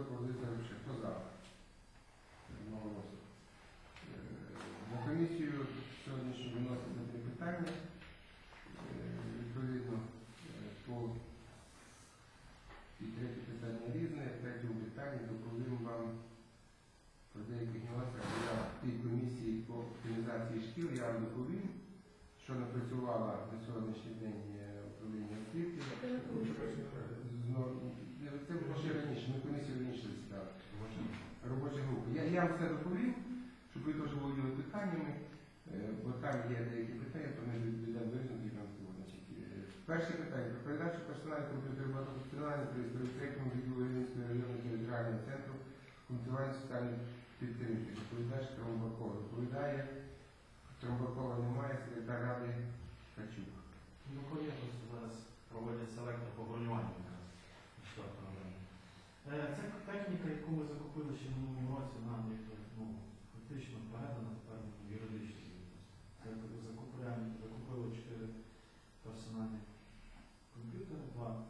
Пропозиція лише. Хто за? Одноголосно. Е, На комісію сьогоднішню виноситься три питання. Е, Відповідно, е, по і третє питання різне, в третьому питанні доповім вам про деякі нюанси. Я в тій комісії по оптимізації шкіл я вам доповім, що напрацювала на сьогоднішній день е, управління освіти. Знову, Це було ще раніше, ми комісію раніше засідали. Робоча група. Я, я вам все доповім, щоб ви теж володіли питаннями, е, бо там є деякі питання, то ми дійдемо до висновків нам цього. Значить, е, перше питання про передачу персональних комп'ютерів багатофункціональних при третьому відділу Рівненського районного територіального центру функціонування соціальної підтримки. Доповідач Тромбакова. Доповідає Тромбакова немає, секретар ради Качук. Ну, конечно, зараз проводять селектор по бронюванню. Е, Це техніка, яку ми закупили ще в минулому році, нам ну, фактично передана тепер закупляємо, закупили чотири персональні Wow.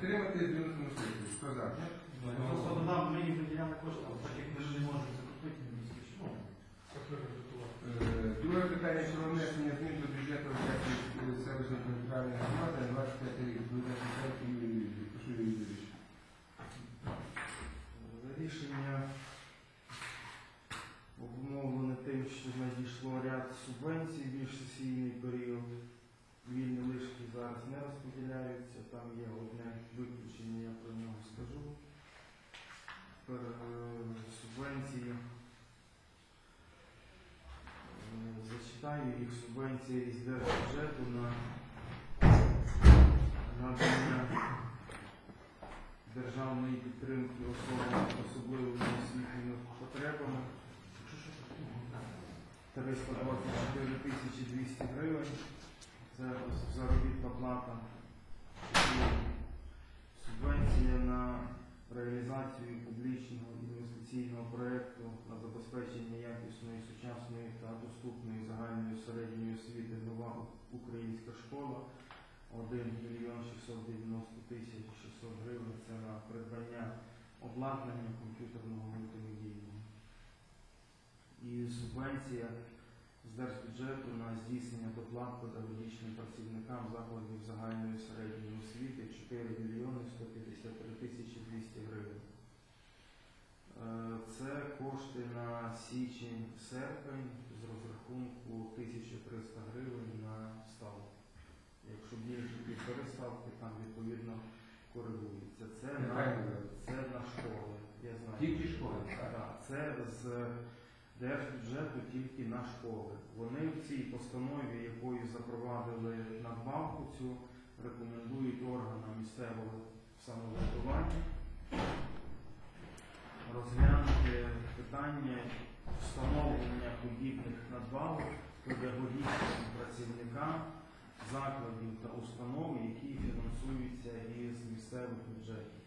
Підтримати з мінусом сесії. Хто за? Просто додам, ми їм виділяли кошти, але так як ми ж не можемо закупити, не ви готували. Е, Друге питання про внесення змін до бюджету селищної територіальної громади на 25 рік. Прошу Юрій Юрійович. Рішення обумовлене тим, що надійшло ряд субвенцій в міжсесійний період. Вільні лишки зараз не розподіляються, там є одне виключення, я про нього скажу. Е, субвенції. е, Зачитаю їх субвенції із держбюджету на надання державної підтримки особам з особливими освітніми потребами 324 тисячі 200 гривень. Це заробітна плата. І Субвенція на реалізацію публічного інвестиційного проєкту на забезпечення якісної, сучасної та доступної загальної середньої освіти нова українська школа 1 мільйон 690 тисяч 600 гривень це на придбання обладнання комп'ютерного мультимедійного. І субвенція з держбюджету на здійснення доплат педагогічним працівникам закладів загальної середньої освіти 4 мільйони 153 тисячі 200 гривень. Е, Це кошти на січень-серпень з розрахунку 1300 гривень на ставку. Якщо більше півтори ставки, там відповідно коригується. Це на, це на школи. Я знаю. Тільки школи, так? Так, це з держбюджету тільки на школи. Вони в цій постанові, якою запровадили надбавку цю, рекомендують органам місцевого самоврядування розглянути питання встановлення подібних надбавок педагогічним працівникам закладів та установ, які фінансуються із місцевих бюджетів.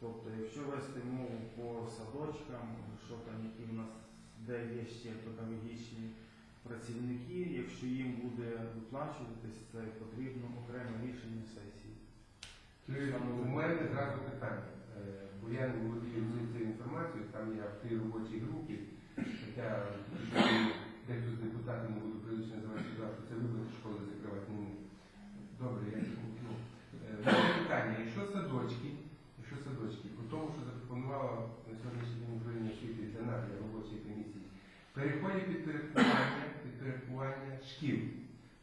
Тобто, якщо вести мову по садочкам, що там які в нас де є ще педагогічні працівники, якщо їм буде виплачуватись, це потрібно окреме рішення сесії. У мене зразу питання. Е, Бо я не володію цією інформацією, там я в тій робочій групі, хоча дехто з депутатів не буду прилично називати завтра, це вибори школи закривати не. Добре, я ну, е, питання, якщо садочки, якщо садочки, по тому, що запропонувала на сьогоднішній день управління освіти для нас, переходять підпорядкування, підпорядкування шкіл.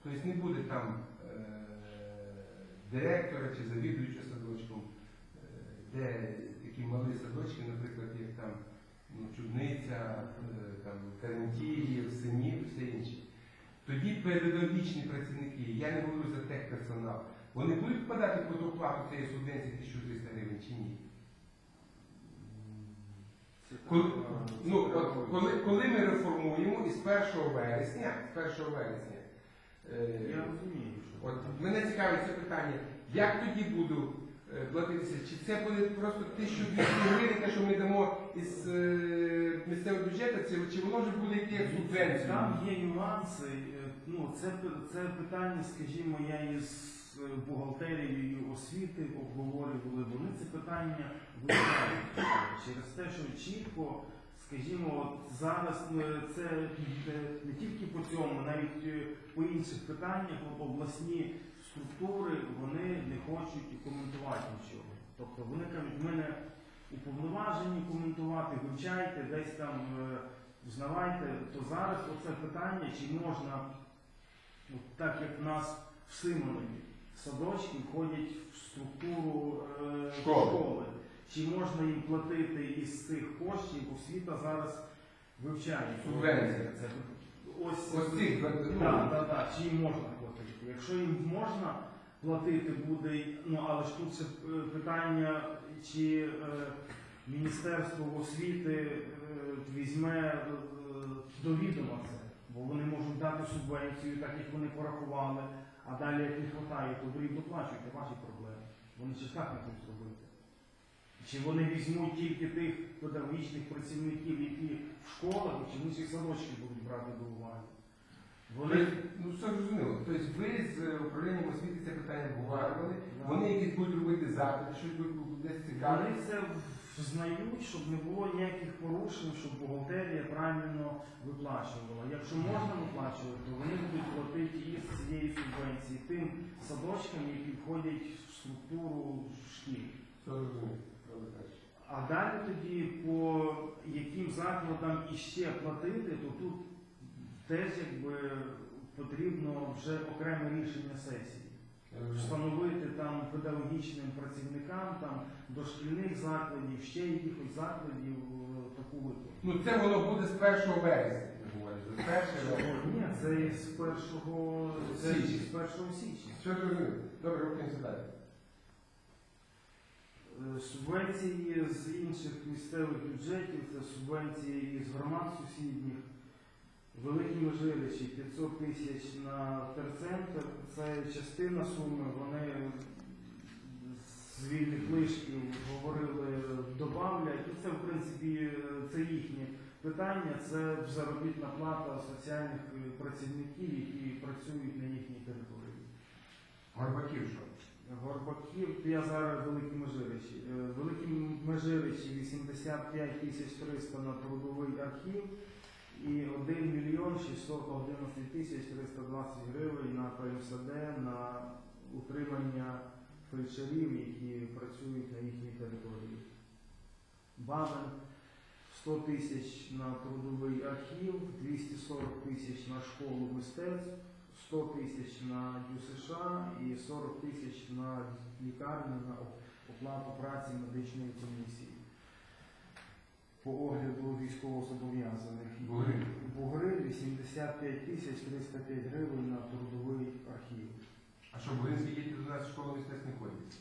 Тобто не буде там е, директора чи завідуючого садочком, е, де такі малі садочки, наприклад, як там ну, Чудниця, е, Карантіїв, Синів, все інше. Тоді педагогічні працівники, я не говорю за техперсонал, вони будуть впадати під оплату цієї субвенції 1300 гривень чи ні? Це Коли, ну, от, коли, коли ми реформуємо із 1 вересня, з 1 вересня, е, Я розумію, що От мене цікавить це питання, як тоді буду е, платитися? Чи це буде просто 1200 гривень, те, що ми дамо із е, місцевого бюджету, це- чи воно вже буде йти як субвенція? Там є нюанси. е, Ну, це, це питання, скажімо, я із бухгалтерією освіти обговорювали. Вони це питання вивчають через те, що чітко, скажімо, от зараз е, це не тільки по цьому, навіть е, по інших питаннях обласні структури вони не хочуть коментувати нічого. Тобто вони кажуть, ми не уповноважені коментувати, вивчайте, десь там е, взнавайте, то зараз оце питання, чи можна, от так як в нас в Симонові, садочки входять в структуру е, Школи. школи, чи можна їм платити із цих коштів, освіта зараз вивчає. Субвенція. Це, ось, Ось цих, ну, так, так, так, чи їм можна платити. Якщо їм можна платити буде, ну але ж тут це е, питання, чи е, Міністерство освіти е, візьме е, до відома це, бо вони можуть дати субвенцію, так як вони порахували, а далі як не вистачає, то ви їм доплачуєте ваші проблеми. Вони ще так не хочуть зробити. Чи вони візьмуть тільки тих педагогічних працівників, які в школах, чи всіх садочків будуть брати до уваги? Вони ну все зрозуміло. Тобто ви з е, управлінням освіти це питання обговорювали, вони якісь будуть робити запити, щось будуть десь цікаве. Вони це взнають, щоб не було ніяких порушень, щоб бухгалтерія правильно виплачувала. Якщо можна виплачувати, то вони будуть платити із цієї субвенції тим садочкам, які входять в структуру шкіл. А далі тоді по яким закладам іще платити, то тут теж якби потрібно вже окреме рішення сесії. Розумію. встановити там педагогічним працівникам там дошкільних закладів, ще якихось закладів е, таку виплату. Ну це воно буде з 1 вересня, я говорю, з 1. Ні, це з першого це Січня. з першого січня. Все зрозуміло. Добре, рухаємося далі. Е, Субвенції з інших місцевих бюджетів, це субвенції із громад сусідніх. Великі межиричі 500 тисяч на терцентр. Це частина суми. Вони з вільних лишків говорили, добавлять. І це, в принципі, це їхнє питання. Це заробітна плата соціальних працівників, які працюють на їхній території. Горбаків що? Горбаків, я зараз великі межиричі. Е, Великі межиричі 85 тисяч 300 на трудовий архів і 1 мільйон 611 тисяч 320 гривень на ПМСД на утримання фельдшерів, які працюють на їхній території. Бабин 100 тисяч на трудовий архів, 240 тисяч на школу мистецтв, 100 тисяч на ДЮСШ і 40 тисяч на лікарню на оплату праці медичної комісії. По огляду військовозобов'язаних. Бугри. Бугри 85 тисяч 305 гривень на трудовий архів. А що, Бугинські діти до нас в школу мистецтв не ходять?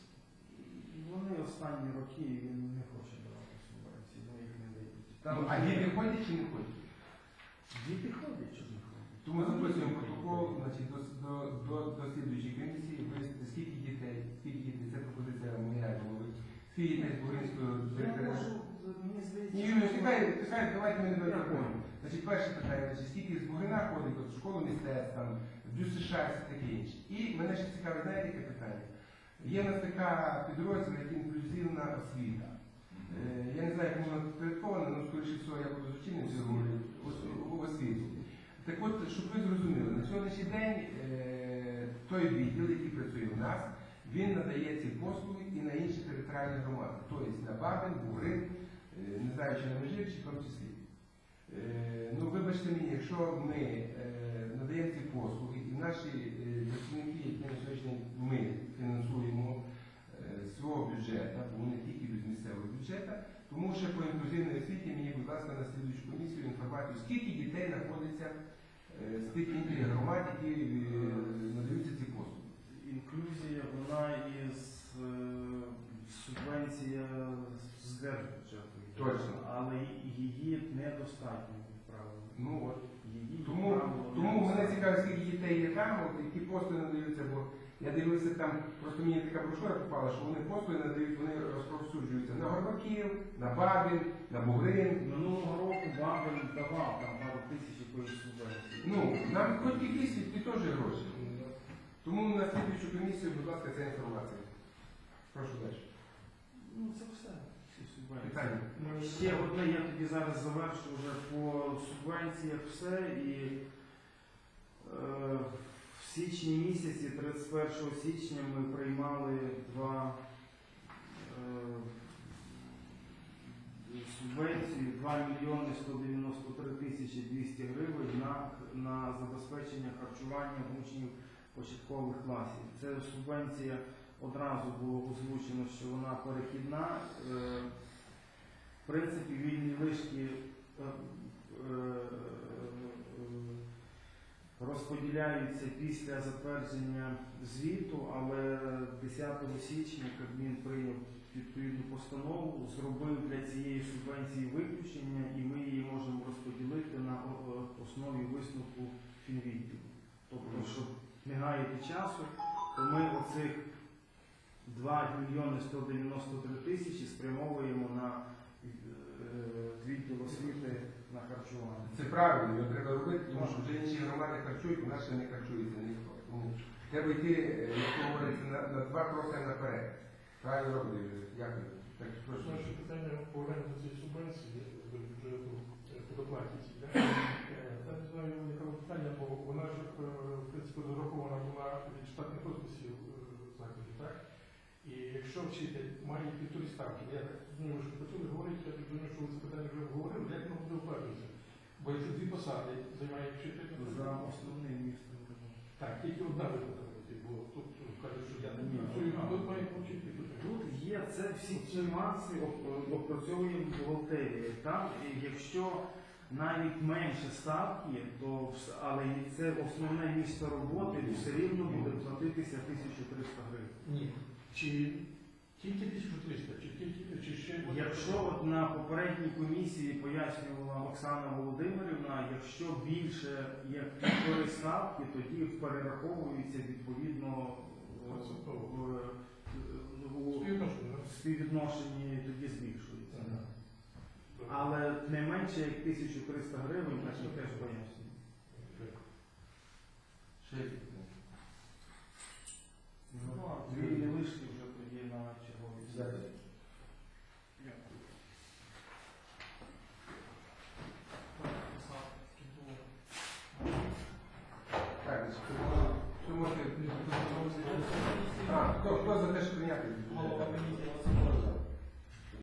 Вони останні роки він не хоче давати субвенції, ну їх не дають. Ну, а діти ходять чи не ходять? Діти ходять, чи не ходять? Тому записуємо протокол, значить, до, до, до, до слідуючої комісії, вияснити, скільки дітей, скільки дітей, це пропозиція моя голови, скільки дітей з Бугинського Я можу, Ні, Юрій, чекай, чекай, давайте ми не переходимо. Значить, перше питання, значить, скільки з Бугина ходить, от в школу мистецтв, там, в ДЮСШ і все таке інше. І мене ще цікавить, знаєте, яке питання? Є в нас така підрозділ, як інклюзивна освіта. Е, Я не знаю, як вона підпорядкована, але скоріше всього я буду з очільницею у освіту. Так от, щоб ви зрозуміли, на сьогоднішній день е, той відділ, який працює в нас, він надає ці послуги і на інші територіальні громади. Тобто на Бабин, Бугрин, е, не знаю, чи на Межирчі, в тому числі. Е, Ну, вибачте мені, якщо ми е, надаємо ці послуги, і наші е, працівники, які на ми фінансуємо е, з свого бюджету, бо вони тільки з місцевого бюджету, тому що по інклюзивній освіті мені, будь ласка, на слідуючу комісію інформацію, скільки дітей знаходиться е, з тих інших громад, які е, надаються ці послуги. інклюзія, вона із е, субвенція з держбюджету. Точно. Але і недостатньо, як правило. Ну от. Її Тому, як правило, тому мене недостатньо. цікавить, скільки дітей є там, от, які послуги надаються, бо я дивився там, просто мені така брошура попала, що вони послуги надають, вони розповсюджуються на Горбаків, на Бабін, на Бугрин. Минулого року Бабель давав там пару тисяч якоїсь субвенції. Ну, нам хоч якісь і теж гроші. Тому на слідчу комісію, будь ласка, ця інформація. Прошу далі. Ну це все. Всі субвенції. Питання. Ще одне, я тоді зараз завершу вже по субвенціях все і е, в січні місяці, 31 січня, ми приймали два е, субвенцію 2 мільйони 193 тисячі 200 гривень на, на забезпечення харчування учнів початкових класів. Це субвенція одразу було озвучено, що вона перехідна. Е, принципі, вільні лишки е, е, е, розподіляються після затвердження звіту, але 10 січня Кабмін прийняв відповідну постанову, зробив для цієї субвенції виключення, і ми її можемо розподілити на о- основі висновку фінвідділу. Тобто, щоб не гаяти часу, то ми оцих 2 мільйони 193 тисячі спрямовуємо на е, відділ освіти на харчування. Це правильно, його треба робити, тому що вже інші громади харчують, у нас ще не харчується ніхто. Тому треба йти, е, як говориться, на, на два кроки наперед. Правильно робити. Дякую. Так, прошу. Наше питання повернення до цієї субвенції до бюджету е, по доплаті. цій, да? Е, Я не знаю, яке питання, бо вона ж, е, в принципі, розрахована була від штатних розписів е, закладів, так? І якщо вчитель має півтори ставки, я так розумію, що почали що ви це питання вже обговорили, як воно буде оплачуватися? Бо якщо дві посади займає вчитель, За основним містом. так, тільки одна буде, бо тут кажуть, що я не Ні. працюю, тут має вчитель. Тут є це всі ці нюанси оп- опрацьовує бухгалтерія. Там, і якщо навіть менше ставки, то але це основне місце роботи, все рівно буде платитися 1300 гривень. Ні. Чи тільки 1300, чи тільки чи ще Якщо от на попередній комісії пояснювала Оксана Володимирівна, якщо більше як півтори ставки, тоді перераховується відповідно в, е, співвідношенні тоді збільшується. Але не менше як 1300 гривень, так і теж пояснюю.